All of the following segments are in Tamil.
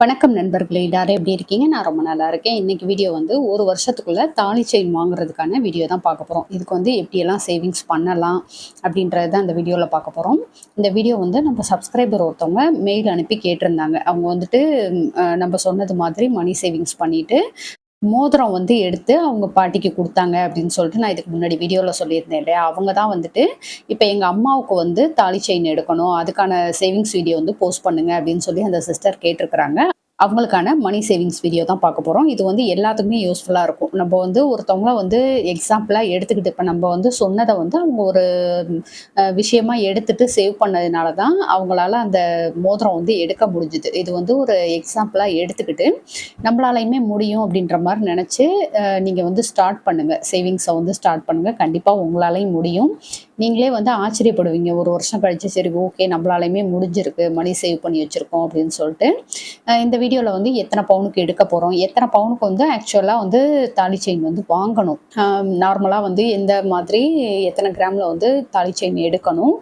வணக்கம் நண்பர்களே எல்லாரும் எப்படி இருக்கீங்க? நான் ரொம்ப நல்லா இருக்கேன். இன்னைக்கு வீடியோ வந்து ஒரு வருஷத்துக்குள்ள தாலி செயின் வாங்குறதுக்கான வீடியோ தான் பார்க்க போகிறோம் இதுக்கு வந்து எப்படியெல்லாம் சேவிங்ஸ் பண்ணலாம் அப்படின்றது தான் இந்த வீடியோவில் பார்க்க போகிறோம் இந்த வீடியோ வந்து நம்ம சப்ஸ்கிரைபர் ஒருத்தவங்க மெயில் அனுப்பி கேட்டிருந்தாங்க. அவங்க வந்துட்டு நம்ம சொன்னது மாதிரி மணி சேவிங்ஸ் பண்ணிட்டு மோதிரம் வந்து எடுத்து அவங்க பாட்டிக்கு கொடுத்தாங்க அப்படின்னு சொல்லிட்டு நான் இதுக்கு முன்னாடி வீடியோவில் சொல்லியிருந்தேன் இல்லையா? அவங்க தான் வந்துட்டு இப்போ எங்கள் அம்மாவுக்கு வந்து தாலி செயின் எடுக்கணும் அதுக்கான சேவிங்ஸ் வீடியோ வந்து போஸ்ட் பண்ணுங்க அப்படின்னு சொல்லி அந்த சிஸ்டர் கேட்டிருக்கிறாங்க. அவங்களுக்கான மணி சேவிங்ஸ் வீடியோ தான் பார்க்க போகிறோம் இது வந்து எல்லாத்துக்குமே யூஸ்ஃபுல்லாக இருக்கும். நம்ம வந்து ஒருத்தவங்கள வந்து எக்ஸாம்பிளாக எடுத்துக்கிட்டு இப்போ நம்ம வந்து சொன்னதை வந்து அவங்க ஒரு விஷயமா எடுத்துட்டு சேவ் பண்ணதுனால தான் அவங்களால அந்த மோதிரம் வந்து எடுக்க முடிஞ்சுது. இது வந்து ஒரு எக்ஸாம்பிளாக எடுத்துக்கிட்டு நம்மளாலையுமே முடியும் அப்படின்ற மாதிரி நினச்சி நீங்கள் வந்து ஸ்டார்ட் பண்ணுங்கள் சேவிங்ஸை வந்து ஸ்டார்ட் பண்ணுங்கள் கண்டிப்பாக உங்களாலையும் முடியும். நீங்களே வந்து ஆச்சரியப்படுவீங்க. ஒரு வருஷம் கழிச்சு சரி ஓகே நம்மளாலையுமே முடிஞ்சிருக்கு. மணி சேவ் பண்ணி வச்சுருக்கோம் அப்படின்னு சொல்லிட்டு. இந்த வீடியோவில் வந்து எத்தனை பவுனுக்கு எடுக்க போகிறோம் எத்தனை பவுனுக்கு வந்து ஆக்சுவலாக வந்து தாலி செயின் வந்து வாங்கணும்? நார்மலாக வந்து எந்த மாதிரி எத்தனை கிராமில் வந்து தாலி செயின் எடுக்கணும்?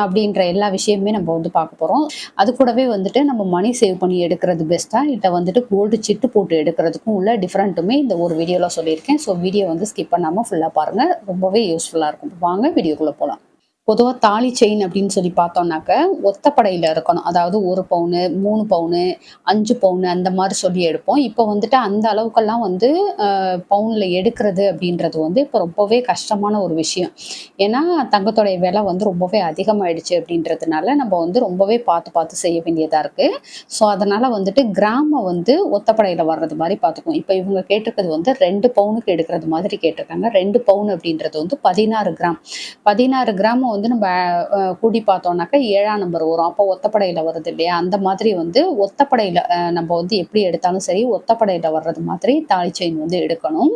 அப்படின்ற எல்லா விஷயமே நம்ம வந்து பார்க்க போகிறோம் அது கூடவே வந்துட்டு நம்ம மணி சேவ் பண்ணி எடுக்கிறது பெஸ்ட்டாக இல்லை வந்துட்டு கோல்டு சிட்டு போட்டு எடுக்கிறதுக்கும் உள்ள டிஃப்ரெண்ட்டுமே இந்த ஒரு வீடியோவில் சொல்லியிருக்கேன். ஸோ வீடியோ வந்து ஸ்கிப் பண்ணாமல் ஃபுல்லாக பாருங்கள் ரொம்பவே யூஸ்ஃபுல்லாக இருக்கும். வாங்க வீடியோக்குள்ளே போகலாம் பொதுவாக தாலி செயின் அப்படின்னு சொல்லி பார்த்தோம்னாக்க ஒத்தப்படையில் இருக்கணும். அதாவது ஒரு பவுனு மூணு பவுனு அஞ்சு பவுனு அந்த மாதிரி சொல்லி எடுப்போம். இப்போ வந்துட்டு அந்த அளவுக்கெல்லாம் வந்து பவுனில் எடுக்கிறது அப்படின்றது வந்து இப்போ ரொம்பவே கஷ்டமான ஒரு விஷயம். ஏன்னா தங்கத்தோடைய விலை வந்து ரொம்பவே அதிகமாயிடுச்சு அப்படின்றதுனால நம்ம வந்து ரொம்பவே பார்த்து பார்த்து செய்ய வேண்டியதாக இருக்குது ஸோ அதனால் வந்துட்டு கிராம வந்து ஒத்தப்படையில் வர்றது மாதிரி பார்த்துக்குவோம். இப்போ இவங்க கேட்டிருக்கிறது வந்து ரெண்டு பவுனுக்கு எடுக்கிறது மாதிரி கேட்டிருக்காங்க. ரெண்டு பவுன் அப்படின்றது வந்து பதினாறு கிராம். பதினாறு கிராம் வந்து நம்ம கூடி கூட்டி பார்த்தோம்னாக்கா ஏழாம் நம்பர் வரும். அப்போ ஒத்தப்படையில் வருது இல்லையா? அந்த மாதிரி வந்து ஒத்தப்படையில் நம்ம வந்து எப்படி எடுத்தாலும் சரி ஒத்தப்படையில் வர்றது மாதிரி தாலி செயின் வந்து எடுக்கணும்.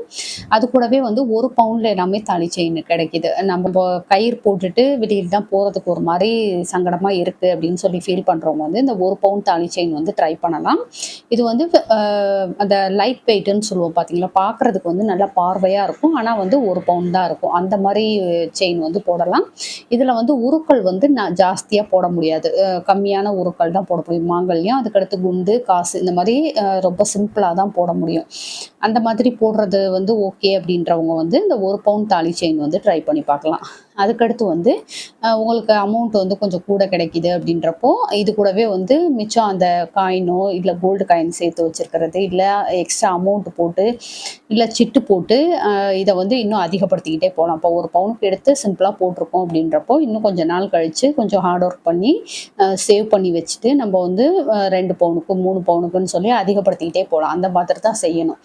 அது கூடவே வந்து ஒரு பவுண்டில் எல்லாமே தாலி செயின் கிடைக்கிது. நம்ம கயிறு போட்டுட்டு வெளியில் தான் போகிறதுக்கு ஒரு மாதிரி சங்கடமாக இருக்குது அப்படின்னு சொல்லி ஃபீல் பண்ணுறவங்க வந்து இந்த ஒரு பவுன் தாலி செயின் வந்து ட்ரை பண்ணலாம். இது வந்து அந்த லைட் வெயிட்டுன்னு சொல்லுவோம் பார்த்தீங்களா? பார்க்குறதுக்கு வந்து நல்லா பார்வையாக இருக்கும். ஆனால் வந்து ஒரு பவுன் தான் இருக்கும். அந்த மாதிரி செயின் வந்து போடலாம். இதில் வந்து உருக்கள் வந்து நான் ஜாஸ்தியாக போட முடியாது. கம்மியான உருக்கள் தான் போட முடியும். மாங்கல்யம் அதுக்கடுத்து குண்டு காசு இந்த மாதிரி ரொம்ப சிம்பிளாக தான் போட முடியும். அந்த மாதிரி போடுறது வந்து ஓகே அப்படின்றவங்க வந்து இந்த ஒரு பவுன் தாலி செயின் வந்து ட்ரை பண்ணி பார்க்கலாம். அதுக்கடுத்து வந்து உங்களுக்கு அமௌண்ட் வந்து கொஞ்சம் கூட கிடைக்குது அப்படின்றப்போ இது கூடவே வந்து மிச்சம் அந்த காயினோ இல்லை கோல்டு காயின் சேர்த்து வச்சுருக்கிறது இல்லை எக்ஸ்ட்ரா அமௌண்ட் போட்டு இல்லை சிட்டு போட்டு இதை வந்து இன்னும் அதிகப்படுத்திக்கிட்டே போகலாம் இப்போ ஒரு பவுனுக்கு எடுத்து சிம்பிளாக போட்டிருக்கோம் அப்படின்றப்போ இன்னும் கொஞ்சம் நாள் கழித்து கொஞ்சம் ஹார்ட் ஒர்க் பண்ணி சேவ் பண்ணி வச்சுட்டு நம்ம வந்து ரெண்டு பவுனுக்கு மூணு பவுனுக்குன்னு சொல்லி அதிகப்படுத்திக்கிட்டே போகலாம் அந்த மாதிரி தான் செய்யணும்.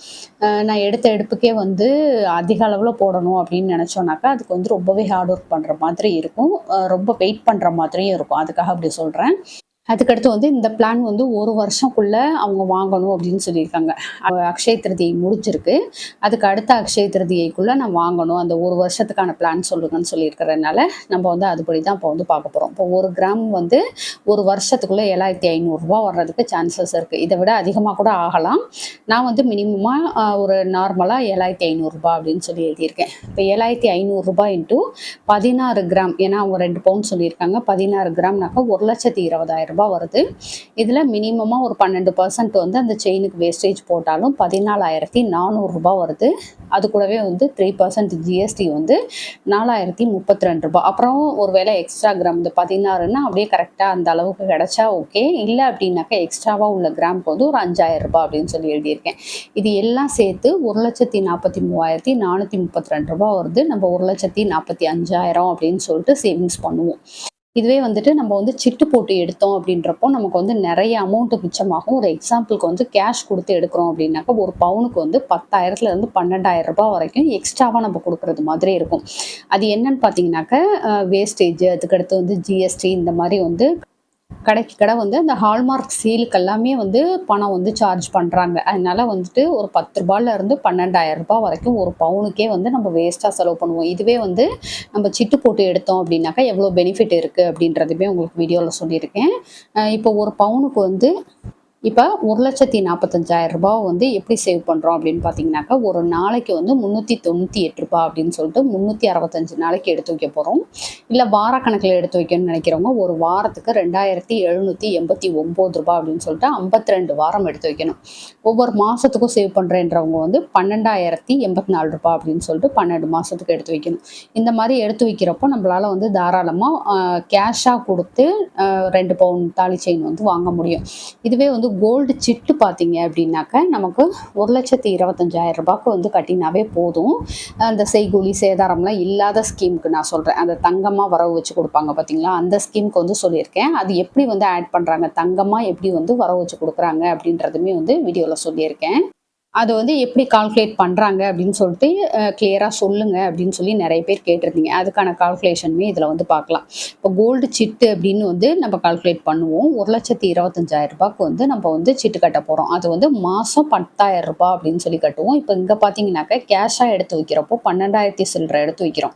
நான் எடுத்த எடுப்புக்கே வந்து அதிக அளவில் போடணும் அப்படின்னு நினச்சோன்னாக்கா அதுக்கு வந்து ரொம்பவே ஹார்ட் ஒர்க் பண்ணுற மாதிரி இருக்கும். ரொம்ப வெயிட் பண்ணுற மாதிரியும் இருக்கும். அதுக்காக அப்படி சொல்கிறேன் அதுக்கடுத்து வந்து இந்த பிளான் வந்து ஒரு வருஷம்குள்ள அவங்க வாங்கணும் அப்படின்னு சொல்லியிருக்காங்க. அக்ஷய திருதியை முடிஞ்சிருக்கு அதுக்கு அடுத்த அக்ஷய திருதியைக்குள்ள நான் வாங்கணும். அந்த ஒரு வருஷத்துக்கான பிளான் சொல்லுங்கன்னு சொல்லியிருக்கிறதுனால நம்ம வந்து அதுபடி தான் இப்போ வந்து பார்க்க போகிறோம் இப்போ ஒரு கிராம் வந்து ஒரு வருஷத்துக்குள்ள ஏழாயிரத்தி ஐநூறுரூவா வர்றதுக்கு சான்சஸ் இருக்குது இதை விட அதிகமாக கூட ஆகலாம். நான் வந்து மினிமமாக ஒரு நார்மலாக ஏழாயிரத்தி ஐநூறுரூபா அப்படின்னு சொல்லி எழுதியிருக்கேன். இப்போ ஏழாயிரத்தி ஐநூறுரூபா இன்ட்டு பதினாறு கிராம். ஏன்னா அவங்க ரெண்டு பவுன் சொல்லியிருக்காங்க. பதினாறு கிராம்னாக்கா ஒரு லட்சத்தி இருபதாயிரம் ரூபாய் வருது. இதில் மினிமமாக ஒரு பன்னெண்டு பர்சன்ட் வந்து அந்த செயினுக்கு வேஸ்டேஜ் போட்டாலும் பதினாலாயிரத்தி நானூறுரூபா வருது. அது கூடவே வந்து த்ரீ பர்சன்ட் ஜிஎஸ்டி வந்து நாலாயிரத்தி முப்பத்தி ரெண்டு ரூபாய் அப்புறம் ஒரு வேளை எக்ஸ்ட்ரா கிராம் இந்த பதினாறுன்னா அப்படியே கரெக்டாக அந்த அளவுக்கு கிடைச்சா ஓகே இல்லை அப்படின்னாக்கா எக்ஸ்ட்ராவாக உள்ள கிராம்க்கு வந்து ஒரு அஞ்சாயிரம் ரூபாய் அப்படின்னு சொல்லி எழுதியிருக்கேன். இது எல்லாம் சேர்த்து ஒரு லட்சத்தி நாற்பத்தி மூவாயிரத்தி நானூற்றி முப்பத்தி ரெண்டு ரூபா வருது. நம்ம ஒரு லட்சத்தி நாற்பத்தி அஞ்சாயிரம் அப்படின்னு சொல்லிட்டு சேவிங்ஸ் பண்ணுவோம். இதுவே வந்துட்டு நம்ம வந்து சிட்டு போட்டு எடுத்தோம் அப்படின்றப்போ நமக்கு வந்து நிறைய அமௌண்ட் மிச்சமாகும். ஒரு எக்ஸாம்பிளுக்கு வந்து கேஷ் கொடுத்து எடுக்கிறோம் அப்படின்னாக்கா ஒரு பவுனுக்கு வந்து பத்தாயிரத்துல இருந்து பன்னெண்டாயிரம் ரூபாய் வரைக்கும் எக்ஸ்ட்ராவாக நம்ம கொடுக்கறது மாதிரி இருக்கும். அது என்னன்னு பார்த்தீங்கன்னாக்கா வேஸ்டேஜ் அதுக்கடுத்து வந்து ஜிஎஸ்டி இந்த மாதிரி வந்து கடைக்கு கடை வந்து அந்த ஹால்மார்க் சீலுக்கு எல்லாமே வந்து பணம் வந்து சார்ஜ் பண்ணுறாங்க அதனால வந்துட்டு ஒரு பத்து ரூபாயில இருந்து பன்னெண்டாயிரம் ரூபாய் வரைக்கும் ஒரு பவுனுக்கே வந்து நம்ம வேஸ்ட்டாக செலவு பண்ணுவோம். இதுவே வந்து நம்ம சிட்டு போட்டு எடுத்தோம் அப்படின்னாக்கா எவ்வளோ பெனிஃபிட் இருக்குது அப்படின்றதுமே உங்களுக்கு வீடியோவில் சொல்லியிருக்கேன். இப்போ ஒரு பவுனுக்கு வந்து இப்போ ஒரு லட்சத்தி நாற்பத்தஞ்சாயிரம் ரூபாய் வந்து எப்படி சேவ் பண்ணுறோம் அப்படின்னு பார்த்தீங்கன்னாக்கா ஒரு நாளைக்கு வந்து முந்நூற்றி தொண்ணூற்றி எட்டு ரூபாய் அப்படின்னு சொல்லிட்டு முந்நூற்றி அறுபத்தஞ்சு நாளைக்கு எடுத்து வைக்க போகிறோம் இல்லை வாரக்கணக்கில் எடுத்து வைக்கணும்னு நினைக்கிறவங்க ஒரு வாரத்துக்கு ரெண்டாயிரத்தி எழுநூற்றி எண்பத்தி ஒம்பது ரூபாய் அப்படின்னு சொல்லிட்டு ஐம்பத்தி ரெண்டு வாரம் எடுத்து வைக்கணும். ஒவ்வொரு மாதத்துக்கும் சேவ் பண்ணுறேன்றவங்க வந்து பன்னெண்டாயிரத்தி எண்பத்தி நாலு ரூபாய் அப்படின்னு சொல்லிட்டு பன்னெண்டு மாதத்துக்கு எடுத்து வைக்கணும். இந்த மாதிரி எடுத்து வைக்கிறப்போ நம்மளால் வந்து தாராளமாக கேஷாக கொடுத்து ரெண்டு பவுன் தாலி செயின் வந்து வாங்க முடியும். இதுவே வந்து கோல்டு சிட்டு பார்த்தீங்க அப்படின்னாக்க நமக்கு ஒரு லட்சத்தி இருபத்தஞ்சாயிரம் ரூபாய்க்கு வந்து கட்டினாவே போதும். அந்த செய்கூலி சேதாரம்லாம் இல்லாத ஸ்கீமுக்கு நான் சொல்கிறேன் அந்த தங்கமாக வரவு வச்சு கொடுப்பாங்க பார்த்தீங்களா? அந்த ஸ்கீமுக்கு வந்து சொல்லியிருக்கேன். அது எப்படி வந்து ஆட் பண்ணுறாங்க தங்கமாக எப்படி வந்து வரவு வச்சு கொடுக்குறாங்க அப்படின்றதுமே வந்து வீடியோவில் சொல்லியிருக்கேன். அது வந்து எப்படி கால்குலேட் பண்ணுறாங்க அப்படின்னு சொல்லிட்டு கிளியராக சொல்லுங்க அப்படின்னு சொல்லி நிறைய பேர் கேட்டிருந்தீங்க. அதுக்கான கால்குலேஷனுமே இதில் வந்து பார்க்கலாம். இப்போ கோல்டு சிட்டு அப்படின்னு வந்து நம்ம கால்குலேட் பண்ணுவோம். ஒரு லட்சத்தி இருபத்தஞ்சாயிரம் ரூபாய்க்கு வந்து நம்ம வந்து சிட்டு கட்ட போகிறோம் அது வந்து மாதம் பத்தாயிரம் ரூபாய் அப்படின்னு சொல்லி கட்டுவோம். இப்போ இங்கே பார்த்தீங்கன்னாக்கா கேஷாக எடுத்து வைக்கிறப்போ பன்னெண்டாயிரத்தி சில்லரை எடுத்து வைக்கிறோம்.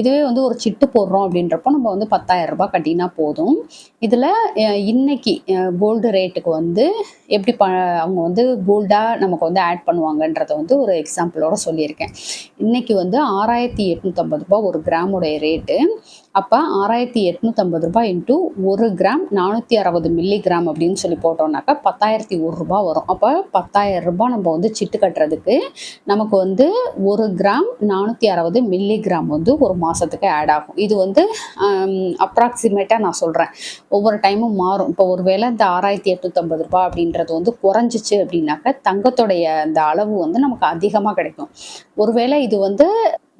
இதுவே வந்து ஒரு சிட்டு போடுறோம் அப்படின்றப்போ நம்ம வந்து பத்தாயிரம் ரூபாய் கட்டினா போதும். இதில் இன்னைக்கு கோல்டு ரேட்டுக்கு வந்து எப்படி ப அவங்க வந்து கோல்டாக நமக்கு வந்து ஆட் பண்ணுவாங்கன்றத வந்து ஒரு எக்ஸாம்பிளோட சொல்லியிருக்கேன். இன்னைக்கு வந்து ஆறாயிரத்தி எட்நூற்றம்பது ரூபாய் ஒரு கிராமுடைய ரேட்டு அப்போ ஆறாயிரத்தி எட்நூற்றம்பது ரூபாய் இன்ட்டு ஒரு கிராம் நானூற்றி அறுபது மில்லி கிராம் அப்படின்னு சொல்லி போட்டோம்னாக்கா பத்தாயிரத்தி ஒரு ரூபா வரும். அப்போ பத்தாயிரம் ரூபாய் நம்ம வந்து சிட்டு கட்டுறதுக்கு நமக்கு வந்து ஒரு கிராம் நானூற்றி அறுபது மில்லி கிராம் வந்து ஒரு மாதத்துக்கு ஆட் ஆகும். இது வந்து அப்ராக்சிமேட்டாக நான் சொல்கிறேன் ஒவ்வொரு டைமும் மாறும். இப்போ ஒருவேளை இந்த ஆறாயிரத்தி எட்நூற்றம்பது ரூபாய் அப்படின்றது வந்து குறைஞ்சிச்சு அப்படின்னாக்கா தங்கத்துடைய அந்த அளவு வந்து நமக்கு அதிகமாக கிடைக்கும். ஒருவேளை இது வந்து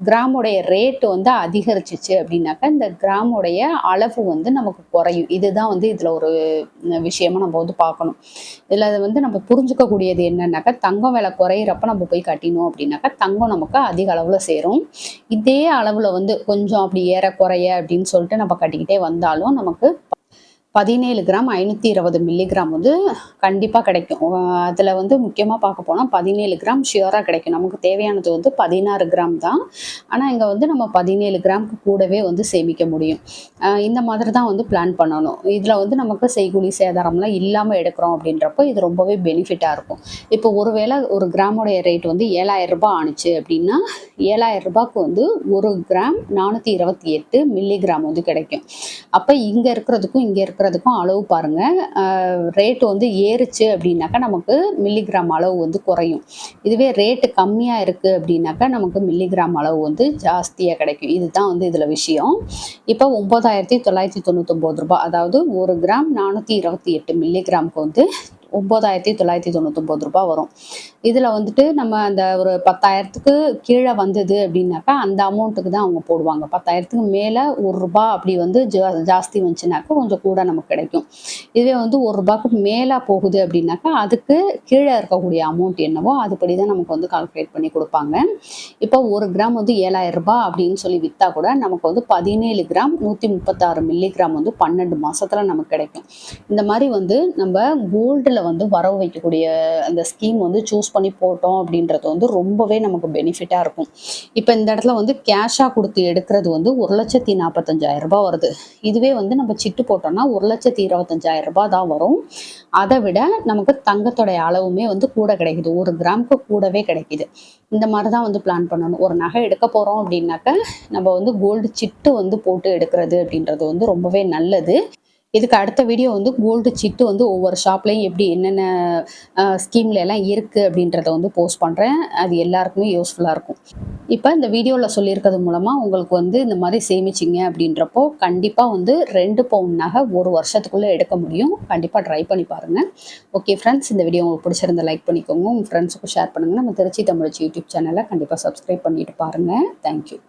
கிராமுடைய ரேட்டு வந்து அதிகரிச்சிச்சு அப்படின்னாக்கா இந்த கிராமுடைய அளவு வந்து நமக்கு குறையும். இதுதான் வந்து இதில் ஒரு விஷயமா நம்ம வந்து பார்க்கணும். இதில் வந்து நம்ம புரிஞ்சுக்கக்கூடியது என்னன்னாக்கா தங்கம் விலை குறையிறப்ப நம்ம போய் கட்டினோம் அப்படின்னாக்கா தங்கம் நமக்கு அதிக அளவில் சேரும். இதே அளவில் வந்து கொஞ்சம் அப்படி ஏற குறைய அப்படின்னு சொல்லிட்டு நம்ம கட்டிக்கிட்டே வந்தாலும் நமக்கு பதினேழு கிராம் ஐநூற்றி இருபது மில்லிகிராம் வந்து கண்டிப்பாக கிடைக்கும். அதில் வந்து முக்கியமாக பார்க்க போனால் பதினேழு கிராம் ஷியோராக கிடைக்கும். நமக்கு தேவையானது வந்து பதினாறு கிராம் தான். ஆனால் இங்கே வந்து நம்ம பதினேழு கிராம்க்கு கூடவே வந்து சேமிக்க முடியும். இந்த மாதிரி தான் வந்து பிளான் பண்ணணும். இதில் வந்து நமக்கு செய்கூலி சேதாரம்லாம் இல்லாமல் எடுக்கிறோம் அப்படின்றப்போ இது ரொம்பவே பெனிஃபிட்டாக இருக்கும். இப்போ ஒருவேளை ஒரு கிராமோடைய ரேட் வந்து ஏழாயிரம் ரூபாய் ஆணுச்சு அப்படின்னா ஏழாயிரம் ரூபாய்க்கு வந்து ஒரு கிராம் நானூற்றி இருபத்தி எட்டு மில்லிகிராம் வந்து கிடைக்கும். அப்போ இங்கே இருக்கிறதுக்கும் இங்கே இருக்கிற இருக்கிறதுக்கும் அளவு பாருங்கள் ரேட்டு வந்து ஏறுச்சு அப்படின்னாக்கா நமக்கு மில்லிகிராம் அளவு வந்து குறையும். இதுவே ரேட்டு கம்மியாக இருக்குது அப்படின்னாக்கா நமக்கு மில்லிகிராம் அளவு வந்து ஜாஸ்தியாக கிடைக்கும். இதுதான் வந்து இதில் விஷயம். இப்போ ஒம்பதாயிரத்தி தொள்ளாயிரத்தி தொண்ணூத்தொம்பது ரூபாய் அதாவது ஒரு கிராம் நானூற்றி இருபத்தி எட்டு மில்லிகிராமுக்கு வந்து ஒம்பதாயிரத்தி தொள்ளாயிரத்தி தொண்ணூத்தொம்பது ரூபாய் வரும். இதில் வந்துட்டு நம்ம அந்த ஒரு பத்தாயிரத்துக்கு கீழே வந்தது அப்படின்னாக்கா அந்த அமௌண்ட்டுக்கு தான் அவங்க போடுவாங்க. பத்தாயிரத்துக்கு மேலே ஒரு ரூபா அப்படி வந்து ஜா ஜாஸ்தி வந்துச்சுனாக்கா கொஞ்சம் கூட நமக்கு கிடைக்கும். இதுவே வந்து ஒரு ரூபாய்க்கு மேலே போகுது அப்படின்னாக்கா அதுக்கு கீழே இருக்கக்கூடிய அமௌண்ட் என்னவோ அதுபடி தான் நமக்கு வந்து கால்குலேட் பண்ணி கொடுப்பாங்க. இப்போ ஒரு கிராம் வந்து ஏழாயிரம் ரூபாய் அப்படின்னு சொல்லி விற்றா கூட நமக்கு வந்து பதினேழு கிராம் நூற்றி முப்பத்தாறு மில்லிகிராம் வந்து பன்னெண்டு மாசத்துல நமக்கு கிடைக்கும். இந்த மாதிரி வந்து நம்ம கோல்டில் வந்து வரவு வைக்கக்கூடிய அந்த ஸ்கீம் வந்து சூஸ் பண்ணி போட்டோம் அப்படின்றது வந்து ரொம்பவே நமக்கு பெனிஃபிட்டாக இருக்கும். இப்போ இந்த இடத்துல வந்து கேஷாக கொடுத்து எடுக்கிறது வந்து ஒரு லட்சத்தி நாற்பத்தஞ்சாயிரம் ரூபாய் வருது. இதுவே வந்து நம்ம சிட்டு போட்டோம்னா ஒரு லட்சத்தி இருபத்தஞ்சாயிரம் ரூபாய் தான் வரும். அதை விட நமக்கு தங்கத்தோடைய அளவுமே வந்து கூட கிடைக்குது. ஒரு கிராமுக்கு கூடவே கிடைக்குது. இந்த மாதிரி தான் வந்து பிளான் பண்ணணும். ஒரு நகை எடுக்க போகிறோம் அப்படின்னாக்க நம்ம வந்து கோல்டு சிட்டு வந்து போட்டு எடுக்கிறது அப்படின்றது வந்து ரொம்பவே நல்லது. இதுக்கு அடுத்த வீடியோ வந்து கோல்டு சிட்டு வந்து ஒவ்வொரு ஷாப்லேயும் எப்படி என்னென்ன ஸ்கீம்ல எல்லாம் இருக்குது அப்படின்றத வந்து போஸ்ட் பண்ணுறேன் அது எல்லாருக்குமே யூஸ்ஃபுல்லாக இருக்கும். இப்போ இந்த வீடியோவில் சொல்லியிருக்கிறது மூலமாக உங்களுக்கு வந்து இந்த மாதிரி சேமிச்சிங்க அப்படின்றப்போ கண்டிப்பாக வந்து ரெண்டு பவுன் நகை ஒரு வருஷத்துக்குள்ளே எடுக்க முடியும். கண்டிப்பாக ட்ரை பண்ணி பாருங்கள் ஓகே ஃப்ரெண்ட்ஸ் இந்த வீடியோ உங்களுக்கு பிடிச்சிருந்த லைக் பண்ணிக்கோங்க. உங்கள் ஃப்ரெண்ட்ஸுக்கும் ஷேர் பண்ணுங்கள் நம்ம திருச்சி தமிழ்ச்சி யூடியூப் சேனலை கண்டிப்பாக சப்ஸ்கிரைப் பண்ணிட்டு பாருங்கள் தேங்க்யூ